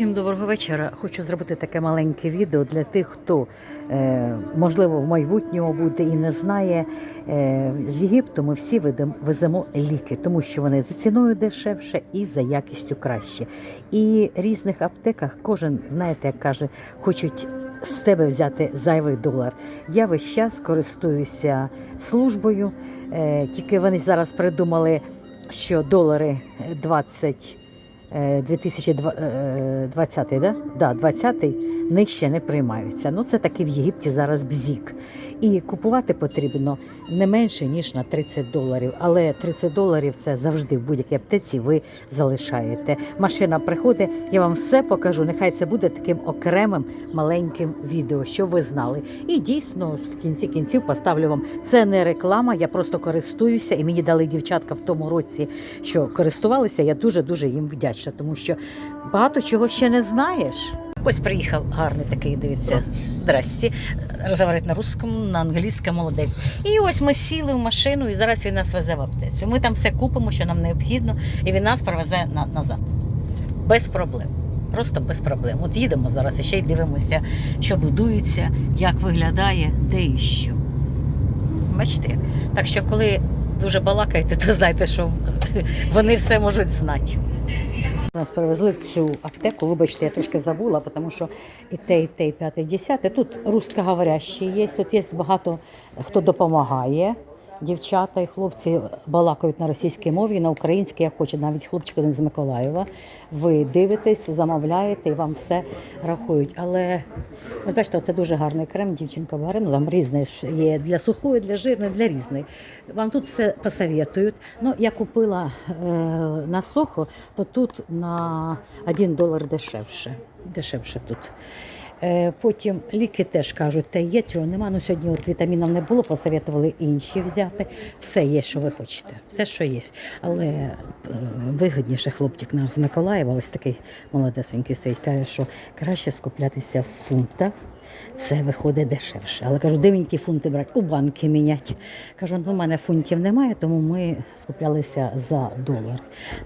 Всім доброго вечора. Хочу зробити таке маленьке відео для тих, хто е, можливо в майбутньому буде і не знає. Е, з Єгипту ми всі веземо ліки, тому що вони за ціною дешевше і за якістю краще. І в різних аптеках кожен, знаєте, як каже, хочуть з тебе взяти зайвий долар. Я весь час користуюся службою, е, тільки вони зараз придумали, що долари 20 Е, 2020, да? Да, 20 нижче не приймаються. Ну, це таки в Єгипті зараз бзік. І купувати потрібно не менше, ніж на 30 доларів. Але 30 доларів це завжди в будь-якій аптеці ви залишаєте. Машина приходить, я вам все покажу. Нехай це буде таким окремим маленьким відео, щоб ви знали. І дійсно в кінці кінців поставлю вам. Це не реклама, я просто користуюся, і мені дали дівчатка в тому році, що користувалися. Я дуже дуже їм вдячна, тому що багато чого ще не знаєш. Ось приїхав гарний такий, дивіться. Здрасте. Розговорить на русскому, на англійському, молодець. І ось ми сіли в машину, і зараз він нас везе в аптецю. Ми там все купимо, що нам необхідно, і він нас привезе на, назад. Без проблем. Просто без проблем. От їдемо зараз і ще й дивимося, що будується, як виглядає, де і що. Бачите? Так що, коли дуже балакаєте, то знайте, що вони все можуть знати. Нас привезли в цю аптеку. Вибачте, я трошки забула, тому що і те, і те, і п'яте, і десяте. Тут русскоговорящі є. Тут є багато хто допомагає. Дівчата і хлопці балакають на російській мові, на українській я хочу, навіть хлопчик один з Миколаєва. Ви дивитесь, замовляєте і вам все рахують. Але ви бачите, це дуже гарний крем, дівчинка. Ну там різний є для сухої, для жирної, для різної. Вам тут все посоветують. Ну, я купила е, на сухо, то тут на 1 долар дешевше. Дешевше тут. Е, Потім ліки теж кажуть, та є, чого нема. Ну сьогодні от вітамінів не було, посоветували інші взяти. Все є, що ви хочете, все, що є. Але е, вигідніше хлопчик наш з Миколаєва, ось такий молодесенький стоїть, каже, що краще скуплятися в фунтах. Це виходить дешевше. Але кажу, де мені ті фунти брати? У банки міняти. Кажу, ну, у мене фунтів немає, тому ми скуплялися за долар.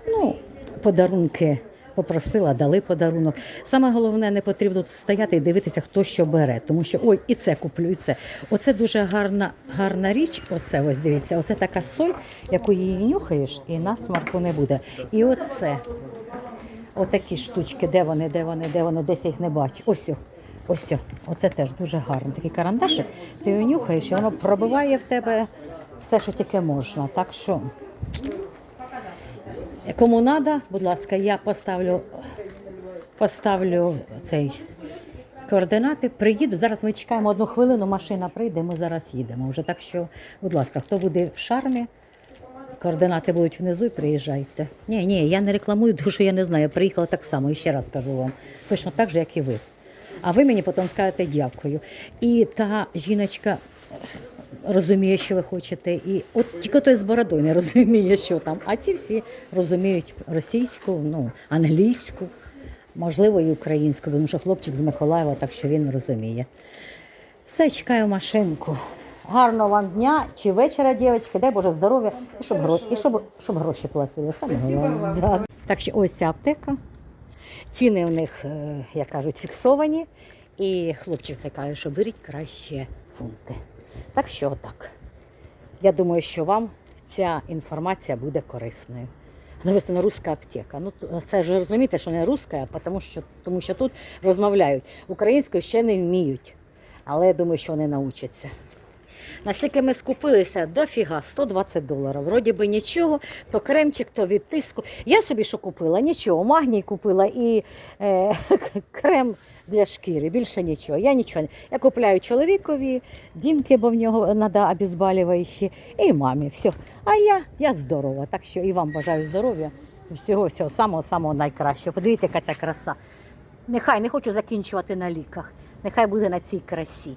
Ну, подарунки попросила, дали подарунок. Саме головне, не потрібно тут стояти і дивитися, хто що бере, тому що ой, і це куплю, і це. Оце дуже гарна, гарна річ. Оце ось дивіться, оце така соль, яку її нюхаєш, і насмарку не буде. І оце. Отакі штучки, де вони, де вони, де вони, десь я їх не бачу. Ось. Ось, оце теж дуже гарно. Такий карандашик, ти його нюхаєш, і воно пробиває в тебе все, що тільки можна. Так що Кому треба, будь ласка, я поставлю, поставлю цей координати. Приїду. Зараз ми чекаємо одну хвилину, машина прийде, ми зараз їдемо. Вже так що, будь ласка, хто буде в шармі, координати будуть внизу і приїжджайте. Ні, ні, я не рекламую, тому що я не знаю. Я приїхала так само, і ще раз кажу вам. Точно так же, як і ви. А ви мені потім скажете дякую. І та жіночка розуміє, що ви хочете. І от тільки той з бородою не розуміє, що там. А ці всі розуміють російську, ну, англійську, можливо, і українську, тому що хлопчик з Миколаєва, так що він розуміє. Все, чекаю машинку. Гарного вам дня чи вечора, дівчатки, дай Боже здоров'я, і щоб гроші, і щоб, щоб гроші платили. Саме головне. Да. Так що ось ця аптека. Ціни в них, е, як кажуть, фіксовані. І хлопчик це каже, що беріть краще фунти. Так що отак. Я думаю, що вам ця інформація буде корисною. Написано руська аптека. Ну це ж розумієте, що не руська, тому що, тому що тут розмовляють. Українською ще не вміють, але я думаю, що вони навчаться. Наскільки ми скупилися, дофіга, 120 доларів. Вроді би нічого, то кремчик, то від тиску. Я собі що купила? Нічого. Магній купила і е, крем для шкіри. Більше нічого. Я нічого не. Я купляю чоловікові, дімки, бо в нього треба обезболюючі, і мамі. Все. А я, я здорова. Так що і вам бажаю здоров'я. Всього всього самого самого найкращого. Подивіться, яка ця краса. Нехай не хочу закінчувати на ліках. Нехай буде на цій красі.